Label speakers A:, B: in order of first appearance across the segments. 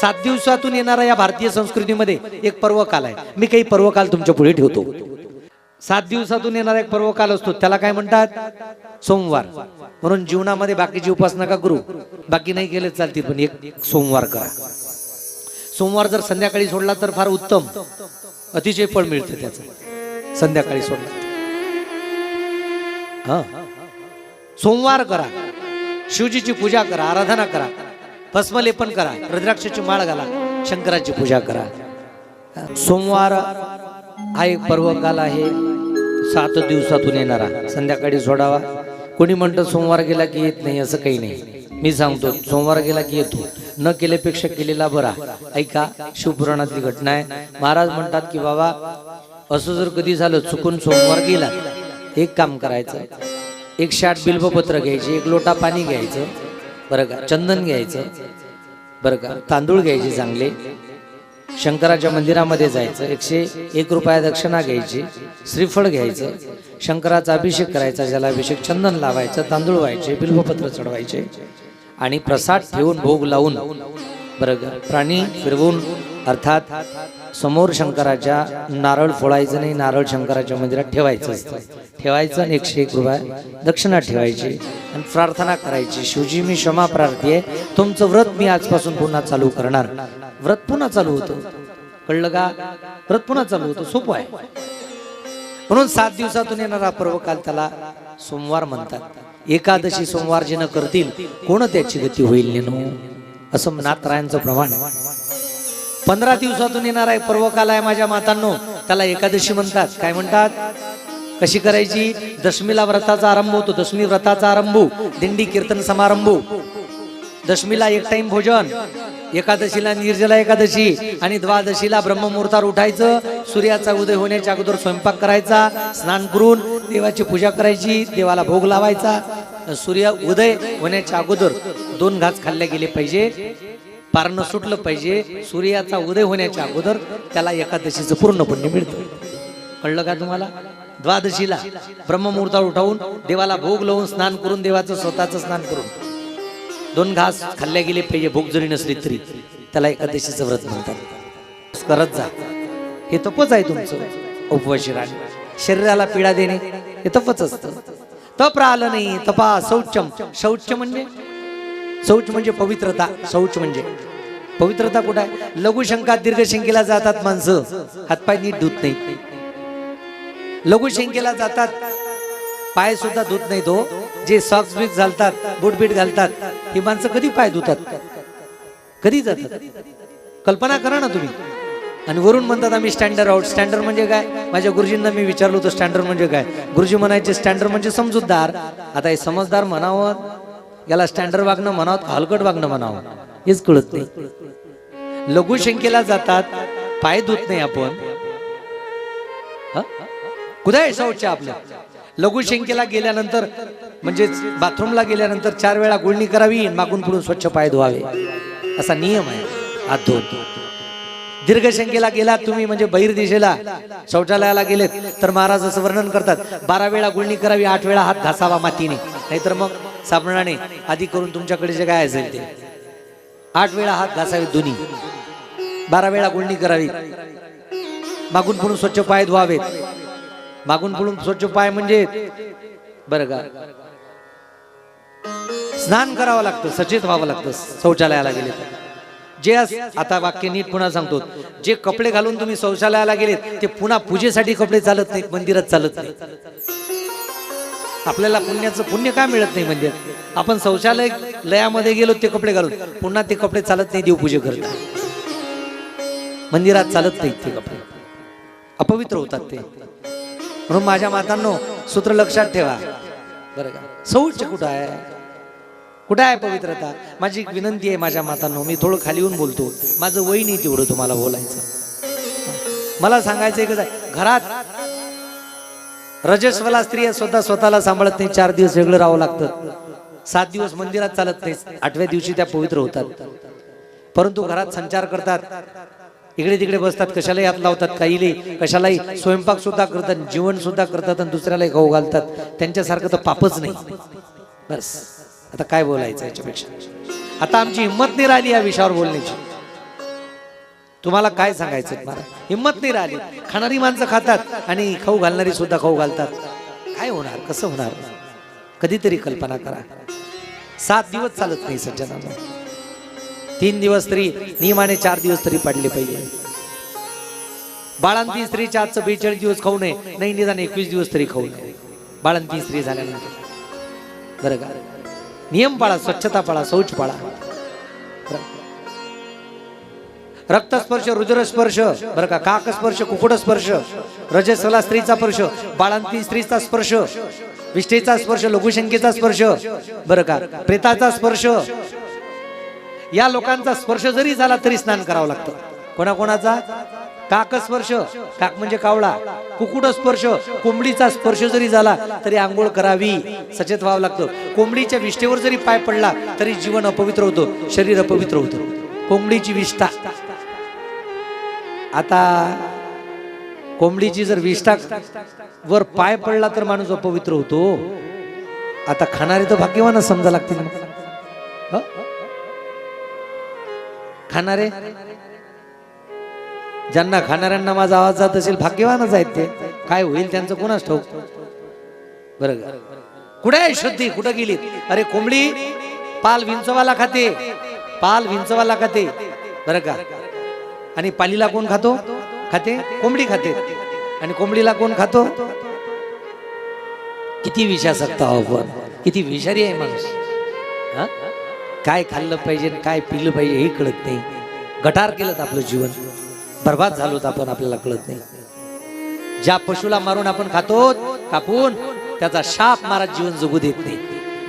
A: सात दिवसातून येणारा या भारतीय संस्कृतीमध्ये एक पर्वकाल आहे. मी काही पर्वकाल तुमच्यापुढे ठेवतो. सात दिवसातून येणारा एक पर्वकाल असतो. त्याला काय म्हणतात? सोमवार. म्हणून जीवनामध्ये बाकीची उपासना का करू? बाकी नाही केले चालतील पण एक सोमवार करा. सोमवार जर संध्याकाळी सोडला तर फार उत्तम. अतिशय फळ मिळतं त्याचं. संध्याकाळी सोडला. हा. सोमवार करा. शिवजीची पूजा करा आराधना करा. भस्मलेपन करा रुद्राक्षाची माळ घाला शंकराची पूजा करा. सोमवार हा एक पर्वकाल आहे सात दिवसातून येणारा. संध्याकाळी सोडावा. कोणी म्हणतं सोमवार गेला की येत नाही असं काही नाही. मी सांगतो सोमवार गेला की येतो. न केल्यापेक्षा केलेला बरा. ऐका शिवपुराणातली घटना आहे. महाराज म्हणतात की बाबा असं जर कधी झालं चुकून सोमवार गेला. एक काम करायचं. एक शाट बिल्बपत्र घ्यायचे एक लोटा पाणी घ्यायचं. बरं का चंदन घ्यायचं. बरं का तांदूळ घ्यायचे चांगले. शंकराच्या मंदिरामध्ये जायचं एकशे एक रुपया दक्षिणा घ्यायची श्रीफळ घ्यायचं शंकराचा अभिषेक करायचा ज्याला अभिषेक चंदन लावायचं तांदूळ व्हायचे बिल्वपत्र चढवायचे आणि प्रसाद ठेवून भोग लावून बरं प्राणी फिरवून अर्थात समोर शंकराच्या नारळ फोडायचं नाही नारळ शंकराच्या मंदिरात ठेवायचं असतं. ठेवायचं आणि एकशे एक रुपये दक्षिणा ठेवायची आणि प्रार्थना करायची. शिवजी मी क्षमा प्रार्थी आहे. तुमचं व्रत मी आजपासून पुन्हा चालू करणार. व्रत पुन्हा चालू होतं. कळलं का? व्रत पुन्हा चालू होतं. सोपं आहे. म्हणून सात दिवसातून येणारा पर्वकाल त्याला सोमवार म्हणतात. एकादशी सोमवार जे न करतील कोण त्याची गती होईल नेनो असं नाथरायांचं प्रमाण पंधरा दिवसातून येणार आहे पर्वकाल आहे माझ्या मातांनो. त्याला एकादशी म्हणतात. काय म्हणतात? कशी करायची? दशमीला व्रताचा आरंभ होतो. दशमी व्रताचा आरंभ. दिंडी कीर्तन समारंभ. दशमीला एक टाइम भोजन. एकादशीला निर्जला एकादशी आणि द्वादशीला ब्रह्ममुहूर्तावर उठायचं. सूर्याचा उदय होण्याच्या अगोदर स्वयंपाक करायचा. स्नान करून देवाची पूजा करायची. देवाला भोग लावायचा. सूर्य उदय होण्याच्या अगोदर दोन घास खाल्ले गेले पाहिजे. पारणं सुटलं पाहिजे. सूर्याचा उदय होण्याच्या अगोदर त्याला एकादशीचं पूर्ण पुण्य मिळतं. कळलं का तुम्हाला? द्वादशीला ब्रह्ममुहूर्ता उठावून देवाला भोग लावून स्नान करून देवाचं स्वतःचं स्नान करून दोन घास खाल्ले गेले पाहिजे भोग जरी नसली तरी त्याला एकादशीचं व्रत म्हणतात. करत जा. हे तपच आहे तुमचं. उपवाशी राहणे शरीराला पीडा देणे हे तपच असतं. तप राहिलं नाही तपा शौचम शौच म्हणजे? शौच म्हणजे पवित्रता. शौच म्हणजे? पवित्रता कुठं आहे? लघुशंकात दीर्घशंकेला जातात माणसं. हातपाय नीट धुत नाही लघुशंकेला जातात. पाय सुद्धा धुत नाही तो हो. जे सॉक्स बिक्स घालतात बुटबीट घालतात ही माणसं कधी पाय धुतात? कधी जातात? कल्पना करा ना तुम्ही. आणि वरून म्हणतात आम्ही स्टँडर्ड आहोत स्टँडर्ड म्हणजे काय? माझ्या गुरुजींना मी विचारलो होतं स्टँडर्ड म्हणजे काय? गुरुजी म्हणायचे स्टँडर्ड म्हणजे समजूतदार. आता हे समजदार म्हणावं याला स्टँडर्ड वागणं म्हणावं हलकट वागणं म्हणावं हेच कळत नाही. लघुशंकेला जातात पाय धुत नाही आपण. हा? आहे शौच आपल्या लघुशंकेला गेल्यानंतर म्हणजे बाथरूमला गेल्यानंतर चार वेळा गुळणी करावी मागून पुढून स्वच्छ पाय धुवावे. असा नियम आहे. हात धुवतो. दीर्घशंकेला गेलात तुम्ही म्हणजे बहिर दिशेला शौचालयाला गेलेत. तर महाराज असं वर्णन करतात बारा वेळा गुळणी करावी आठ वेळा हात घासावा मातीने. नाहीतर मग साबणाने आधी करून तुमच्याकडे जे काय असेल ते. आठ वेळा हात घासावे दोन्ही. बारा वेळा गुळणी करावी. मागून पुढून स्वच्छ पाय धुवावेत मागून पुढून स्वच्छ पाय म्हणजे बरं का? स्नान करावं लागतं सचेत व्हावं लागतं शौचालयाला गेले तर. जे अस- आता वाक्य नीट पुन्हा सांगतो. जे कपडे घालून तुम्ही शौचालयाला गेलेत ते पुन्हा पूजेसाठी कपडे चालत नाहीत मंदिरात चालत नाही आपल्याला पुण्याचं पुण्य काय मिळत नाही म्हणजे आपण शौचालय लयामध्ये गेलो ते कपडे घालून. पुन्हा ते कपडे चालत नाही देवपूजे करता मंदिरात चालत नाहीत ते कपडे. अपवित्र होतात ते. म्हणून माझ्या मातांनो सूत्र लक्षात ठेवा. बरं का? शौच कुठं आहे? कुठं आहे पवित्रता? माझी एक विनंती आहे माझ्या मातांनो मी थोडं खाली येऊन बोलतो. माझं वय नाही तेवढं तुम्हाला बोलायचं. मला सांगायचं एकच आहे घरात रजस्वला स्त्रिया स्वतः स्वतःला सांभाळत नाही चार दिवस वेगळं राहावं लागतं. सात दिवस मंदिरात चालत नाही आठव्या दिवशी त्या पवित्र होतात. परंतु घरात संचार करतात. इकडे तिकडे बसतात कशालाही हात लावतात काहीले कशालाही स्वयंपाक सुद्धा करतात जीवन सुद्धा करतात आणि दुसऱ्यालाही खाऊ घालतात. त्यांच्यासारखं तर पापच नाही. बस. आता काय बोलायचं याच्यापेक्षा? आता आमची हिंमत नाही राहिली या विषयावर बोलण्याची. तुम्हाला काय सांगायचं मला? हिंमत नाही राहिली. खाणारी माणसं खातात आणि खाऊ घालणारी सुद्धा खाऊ घालतात. काय होणार? कसं होणार? कधीतरी कल्पना करा. सात दिवस चालत नाही सज्जनांना. तीन दिवस तरी नियमाने चार दिवस तरी पडले पाहिजे. बाळांती स्त्रीच्या आजचं बेचाळीस दिवस खाऊ नये. नाही निदान एकवीस दिवस तरी खाऊ नये. बाळांती स्त्री झाल्यानंतर. बरं का? नियम पाळा स्वच्छता पाळा शौच पाळा. रक्तस्पर्श रुद्रस्पर्श बरं का काकस्पर्श कुकुडस्पर्श रजस्वला स्त्रीचा स्पर्श बाळांती स्त्रीचा स्पर्श विष्ठेचा स्पर्श लघुशंकेचा स्पर्श बरं का प्रेताचा स्पर्श. या लोकांचा स्पर्श जरी झाला तरी स्नान करावं लागतं. कोणाकोणाचा? काक स्पर्श काक म्हणजे कावळा. कुकुट स्पर्श कोंबडीचा स्पर्श जरी झाला तरी आंघोळ करावी. सचेत व्हावं लागतं. कोंबडीच्या विष्ठेवर जरी पाय पडला तरी जीवन अपवित्र होतं. शरीर अपवित्र होतं. कोंबडीची विष्ठा. आता कोंबडीची जर विष्ठा वर पाय पडला तर माणूस अपवित्र होतो. आता खाणारे तर भाग्यवानच समजा लागतील. खाणारे? ज्यांना खाणाऱ्यांना माझा आवाज जात असेल भाग्यवानच आहेत ते. काय होईल त्यांचं कोणाच ठाऊक? बरं का? कुठे आहे शुद्धी? कुठं गेली? अरे कोंबडी पाल विंचवाला खाते. पाल विंचवाला खाते. बरं का? आणि पालीला कोण खातो? खाते? कोंबडी खाते. आणि कोंबडीला कोण खातो? किती विषा आहो आपण किती विषारी आहे माणूस. काय खाल्लं पाहिजे आणि काय पिलं पाहिजे हे कळत नाही. गटार केलं आपलं जीवन. बर्बाद झालोत आपण आपल्याला कळत नाही. ज्या पशुला मारून आपण खातो कापून त्याचा शाप महाराज जीवन जगू देत नाही.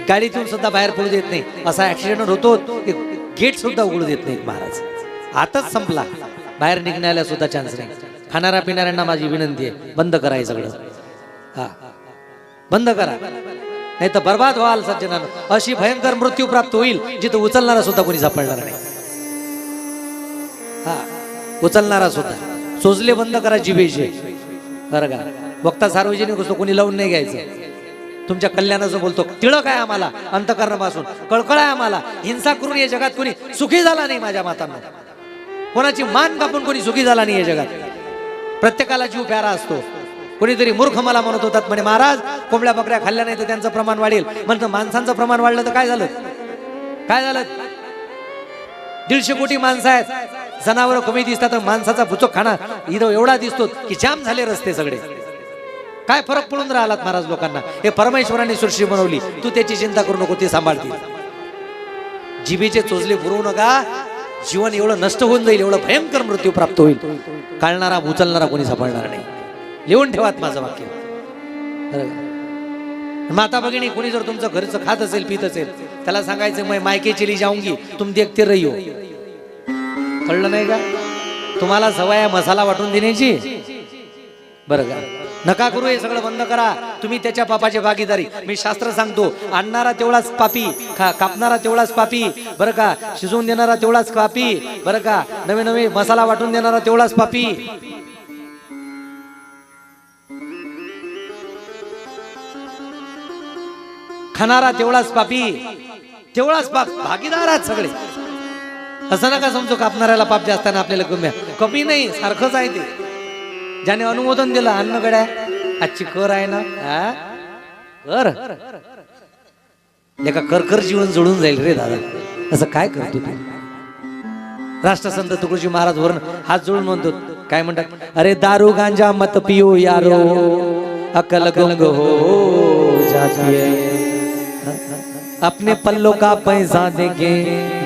A: गाडीतून सुद्धा बाहेर पडू देत नाही. असा ऍक्सिडेंट होतो गेट सुद्धा उघडू देत नाहीत महाराज. आताच संपला. बाहेर निघण्याला सुद्धा चान्स नाही. खाणाऱ्या पिणाऱ्यांना माझी विनंती आहे बंद करा हे सगळं. हा. बंद करा. नाही तर बर्बाद व्हाल सज्जनानं. अशी भयंकर मृत्यू प्राप्त होईल जिथं उचलणारा सुद्धा कोणी सापडणार नाही. हा. उचलणारा सुद्धा सोजले बंद करा जिभेचे. बरं का? वक्ता सार्वजनिक असतो कोणी लावून नाही घ्यायचं. तुमच्या कल्याणाचं बोलतो टिळक आहे आम्हाला अंतकरणापासून. कळकळ आहे आम्हाला. हिंसा करून या जगात कोणी सुखी झाला नाही माझ्या मातांना. कोणाची मान कापून कोणी सुखी झाला नाही या जगात. प्रत्येकाला जीव प्यारा असतो. कोणीतरी मूर्ख मला म्हणत होतात म्हणे महाराज कोंबड्या बकऱ्या खाल्ल्या नाही तर त्यांचं प्रमाण वाढेल. म्हणतं माणसांचं प्रमाण वाढलं तर काय झालं? काय झालं? दीडशे कोटी माणसं आहेत. जनावर कमी दिसतात तर माणसाचा भुचक खाना इथं एवढा दिसतो की जाम झाले रस्ते सगळे. काय फरक पडून राहिलात महाराज लोकांना? हे परमेश्वराने सृष्टी बनवली. तू त्याची चिंता करू नको ते सांभाळतील. जिभेचे चोचले पुरवू नका. जीवन एवढं नष्ट होऊन जाईल एवढं भयंकर मृत्यू प्राप्त होईल. काढणारा उचलणारा कोणी सापडणार नाही. लिहून ठेवात माझं वाक्य. माता भगिनी कोणी जर तुमचं घरचं खात असेल पित असेल त्याला सांगायचं मैं मायके चली जाऊंगी तुम देखते रहियो. कळलं नाही का? तुम्हाला सवय आहे मसाला वाटून देण्याची? बरं का? नका करू हे सगळं बंद करा. तुम्ही त्याच्या पापाची भागीदारी. मी शास्त्र सांगतो आणणारा तेवढाच पापी खा कापणारा तेवढाच पापी बरं का? शिजवून देणारा तेवढाच पापी बरं का? नवे नवे मसाला वाटून देणारा तेवढाच पापी. खाणारा तेवढाच पापी. तेवढाच पाप भागीदार आहेत सगळे. असं नका समजू कापणाऱ्याला पाप जास्त ना आपल्याला कमी आहे. कमी नाही सारखंच आहे ते. ज्याने अनुमोदन दिलं अन्न गड्या आजची कर आहे ना? कर. एका करकर जीवन जोडून जाईल रे दादा. असं काय करतो तू? राष्ट्रसंत तुकडोजी महाराज वरून हात जोडून म्हणतो काय म्हणतात? अरे दारू गांजा मत पियो यारो अकल गंग हो जाती अपने पल्लों का पैसा देंगे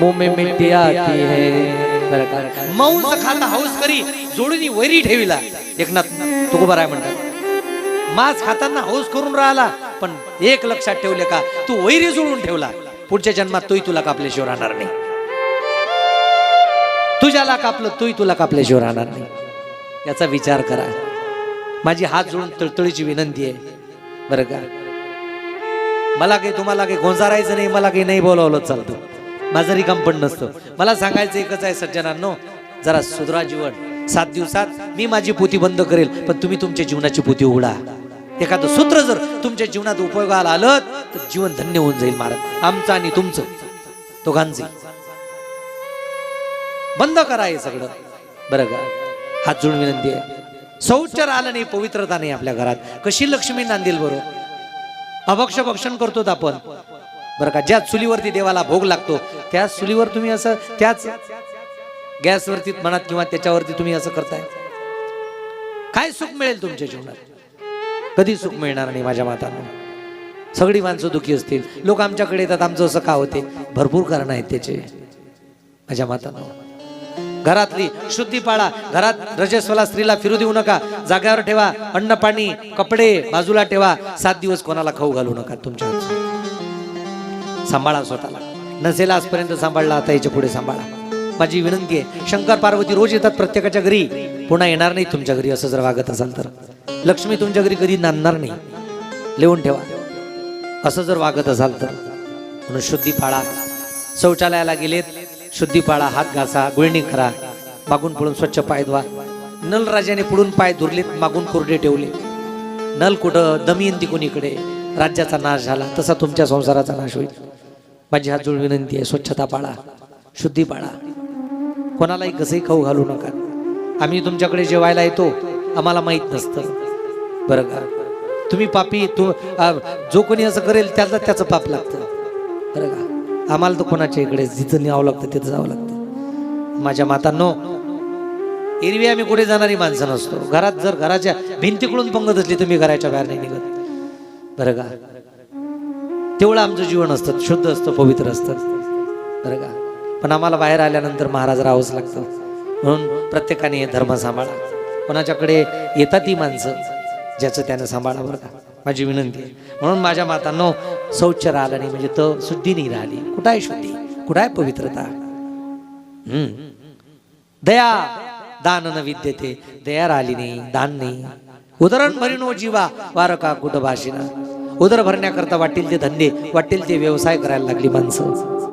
A: मुंह में मिट्टी आती है। बरं खाता हौस करी जोडीनी वैरी ठेविला। एकनाथ तुकोबा राय म्हणतात मांस खाताना हौस करून राहिला पण एक लक्षात ठेवले का तू वैरी जुळून ठेवला. पुढच्या जन्मात तोही तुला कापल्याशिवाय राहणार नाही. तुझ्याला कापलं तोही तुला कापल्याशिवाय राहणार नाही. याचा विचार करा. माझी हात जोडून तळतळीची विनंती आहे. बरं का? मला काही तुम्हाला काही गोंजारायचं नाही मला काही नाही बोलावलं चालतं माझं रिकाम पण नसतं. मला सांगायचं एकच आहे सज्जनांनो जरा सुधरा जीवन. सात दिवसात मी माझी पोती बंद करेल पण तुम्ही तुमच्या जीवनाची पोती उघडा. एखादं सूत्र जर तुमच्या जीवनात उपयोगाला आलं तर जीवन धन्य होऊन जाईल महाराज. आमचं आणि तुमचं. दोघांचे. बंद करा हे सगळं. बरं का? हात जोडून विनंती आहे. शौचर आलं नाही पवित्रता नाही आपल्या घरात. कशी लक्ष्मी नांदेल बरोबर अभक्ष भक्षण करतो आपण. बरं का ज्या चुलीवरती देवाला भोग लागतो त्याच चुलीवर तुम्ही असं त्याच गॅसवरती म्हणा किंवा त्याच्यावरती तुम्ही असं करताय? काय सुख मिळेल तुमच्या जीवनात? कधी सुख मिळणार नाही माझ्या मातांना? सगळी माणसं दुखी असतील. लोक आमच्याकडे येतात आमचं असं का होते? भरपूर कारण आहेत त्याचे. माझ्या मातांना घरातली शुद्धी पाळा. घरात रजस्वला स्त्रीला फिरू देऊ नका. जाग्यावर ठेवा. अन्न पाणी कपडे बाजूला ठेवा. सात दिवस कोणाला खाऊ घालू नका तुमच्या सांभाळा स्वतःला. नसेल आजपर्यंत सांभाळला आता याच्यापुढे सांभाळा. माझी विनंती आहे शंकर पार्वती रोज येतात प्रत्येकाच्या घरी. पुन्हा येणार नाही तुमच्या घरी असं जर वागत असाल तर. लक्ष्मी तुमच्या घरी कधी नांदणार नाही. लिहून ठेवा. असं जर वागत असाल तर. म्हणून शुद्धी पाळा. शौचालयाला गेलेत शुद्धी पाळा हात घासा गुळणी करा. मागून पुढून स्वच्छ पाय धुवा. नलराजाने पुढून पाय धुरलेत मागून कोरडे ठेवले. नल कुठं दमयंती कोणीकडे? राज्याचा नाश झाला तसा तुमच्या संसाराचा नाश होईल. माझी हात जोड विनंती आहे स्वच्छता पाळा शुद्धी पाळा. कोणालाही कसंही खाऊ घालू नका. आम्ही तुमच्याकडे जेवायला येतो आम्हाला माहीत नसतं. बरं का? तुम्ही पापी तू जो कोणी असं करेल त्याला त्याचं पाप लागतं. बरं का? आम्हाला तर कोणाच्या इकडे जिथं न्यावं लागतं तिथं जावं लागतं. माझ्या मातांनो एरवी आम्ही कुठे जाणारी माणसं नसतो. घरात जर घराच्या भिंतीकडून पंगत असली तुम्ही घराच्या बाहेर नाही निघत. बरं का? तेवढं आमचं जीवन असतं शुद्ध असतं पवित्र असतं. बरं का? पण आम्हाला बाहेर आल्यानंतर महाराज राहावंच लागतं. म्हणून प्रत्येकाने हे धर्म सांभाळा. कोणाच्याकडे येतात ती माणसं ज्याचं त्यानं सांभाळा बरं का? माझी विनंती आहे. म्हणून माझ्या मातांनो शौच राहिलं नाही म्हणजे तर शुद्धी नाही राहिली. कुठं आहे शुद्धी? कुठं आहे पवित्रता? हम्म. दया दान न विद्यते. दया राहिली नाही दान नाही. उदरण भरिनो जीवा वार का कुठं भाषिना उदर भरण्याकरता वाटेल ते धंदे वाटेल ते व्यवसाय करायला लागली माणसं.